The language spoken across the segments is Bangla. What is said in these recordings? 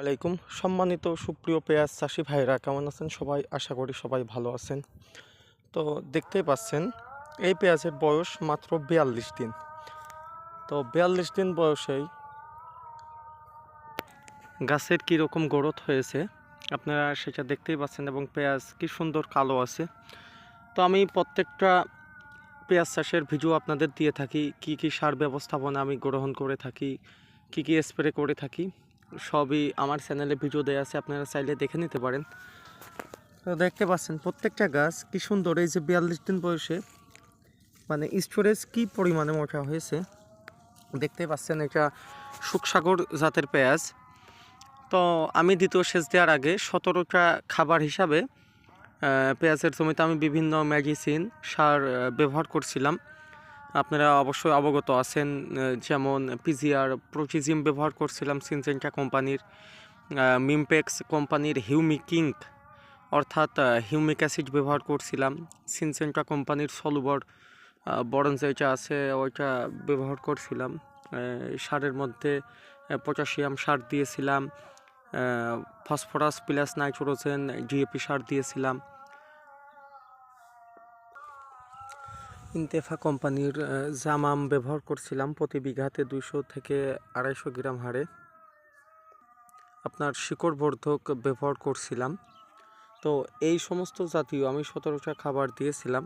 আলাইকুম। সম্মানিত সুপ্রিয় পেঁয়াজ চাষি ভাইরা কেমন আছেন সবাই? আশা করি সবাই ভালো আছেন। তো দেখতেই পাচ্ছেন, এই পেঁয়াজের বয়স মাত্র বিয়াল্লিশ দিন। তো বিয়াল্লিশ দিন বয়সেই গাছের কীরকম গ্রোথ হয়েছে, আপনারা সেটা দেখতেই পাচ্ছেন এবং পেঁয়াজ কি সুন্দর কালো আছে। তো আমি প্রত্যেকটা পেঁয়াজ চাষের ভিডিও আপনাদের দিয়ে থাকি, কি কি সার ব্যবস্থাপনা আমি গ্রহণ করে থাকি, কি কি স্প্রে করে থাকি। সবই আমার চ্যানেলে ভিডিও দেওয়া আছে, আপনারা চাইলে দেখে নিতে পারেন। তো দেখতে পাচ্ছেন, প্রত্যেকটা গাছ কি সুন্দর, এই যে বিয়াল্লিশ দিন বয়সে মানে স্টোরেজ কি পরিমাণে মোটা হয়েছে, দেখতে পাচ্ছেন এটা সুখসাগর জাতের পেঁয়াজ। তো আমি দ্বিতীয় সেচ দেওয়ার আগে সতেরোটা খাবার হিসাবে পেঁয়াজের জমিতে আমি বিভিন্ন মেডিসিন সার ব্যবহার করছিলাম। আপনারা অবশ্যই অবগত আছেন যেমন পিজিআর প্রোটিজিম ব্যবহার করছিলাম সিনজেন্টা কোম্পানির মিমপেক্স কোম্পানির হিউমিক কিঙ্ক অর্থাৎ হিউমিক অ্যাসিড ব্যবহার করছিলাম। সিনজেন্টা কোম্পানির সলুবর বরঞ্জ যেটা আছে, ওইটা ব্যবহার করছিলাম। সারের মধ্যে পটাশিয়াম সার দিয়েছিলাম ফসফরাস, প্লাস নাইট্রোজেন ডিএপি সার দিয়েছিলাম। ইন্তেফা কোম্পানির জামাম ব্যবহার করছিলাম প্রতি বিঘাতে দুইশো থেকে আড়াইশো গ্রাম হারে। আপনার শিকড় বর্ধক ব্যবহার করছিলাম। তো এই সমস্ত জাতীয় আমি সতেরোটা খাবার দিয়েছিলাম।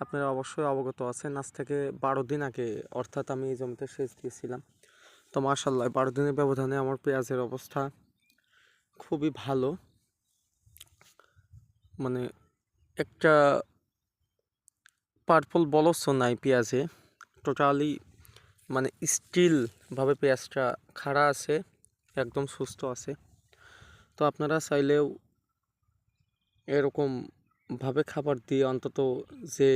আপনারা অবশ্যই অবগত আছেন, আজ থেকে বারো দিন আগে অর্থাৎ আমি এই জমিতে সেচ দিয়েছিলাম। তো মার্শাল্লাহ বারো দিনের ব্যবধানে আমার পেঁয়াজের অবস্থা খুবই ভালো। মানে একটা পার্পল বলসও নাই পেঁয়াজে। টোটালি মানে স্টিলভাবে পেঁয়াজটা খাড়া আছে, একদম সুস্থ আছে। তো আপনারা চাইলেও এরকম ভাবে খাবার দিয়ে অন্তত যে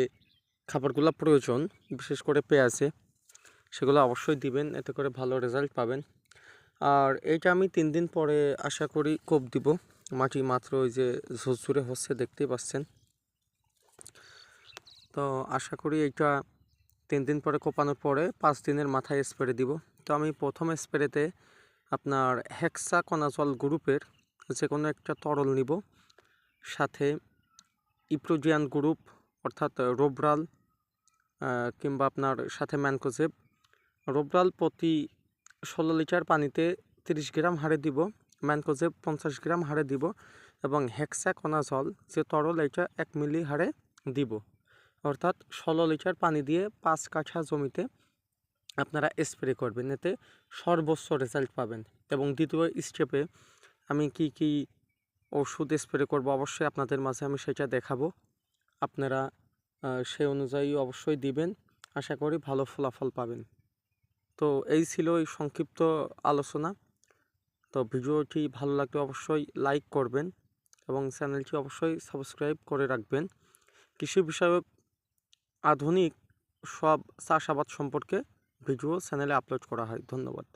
খাবারগুলো প্রয়োজন, বিশেষ করে পেঁয়াজে, সেগুলো অবশ্যই দিবেন, এতে করে ভালো রেজাল্ট পাবেন। আর এইটা আমি তিন দিন পরে আশা করি কোপ দিব। মাটি মাত্র ওই যে ঝুরঝুরে হচ্ছে, দেখতেই পাচ্ছেন। তো আশা করি এইটা তিন দিন পরে কোপানোর পরে পাঁচ দিনের মাথায় স্প্রে দিব। তো আমি প্রথম স্প্রেতে আপনার হেক্সা কনাজল গ্রুপের যে কোনো একটা তরল নিব। সাথে ইপ্রোজিয়ান গ্রুপ অর্থাৎ রোবরাল কিংবা আপনার সাথে ম্যানকোজেব। রোবরাল প্রতি ষোলো লিটার পানিতে তিরিশ গ্রাম হারে দিব। ম্যানকোজেব পঞ্চাশ গ্রাম হারে দিব এবং হেক্সা কনাজল যে তরল এটা এক মিলি হারে দিব। অর্থাৎ ষোলো লিটার পানি দিয়ে পাঁচ কাঠা জমিতে আপনারা স্প্রে করবেন। এতে সর্বোচ্চ রেজাল্ট পাবেন। এবং দ্বিতীয় স্টেপে আমি কি কি ওষুধ স্প্রে করব অবশ্যই আপনাদের মাঝে আমি সেটা দেখাবো। আপনারা সেই অনুযায়ী অবশ্যই দিবেন। আশা করি ভালো ফলাফল পাবেন। তো এই ছিল এই সংক্ষিপ্ত আলোচনা। তো ভিডিওটি ভালো লাগলে অবশ্যই লাইক করবেন এবং চ্যানেলটি অবশ্যই সাবস্ক্রাইব করে রাখবেন। কৃষি বিষয়ক আধুনিক সব চাষাবাদ সম্পর্কে ভিডিও চ্যানেলে আপলোড করা হয়। ধন্যবাদ।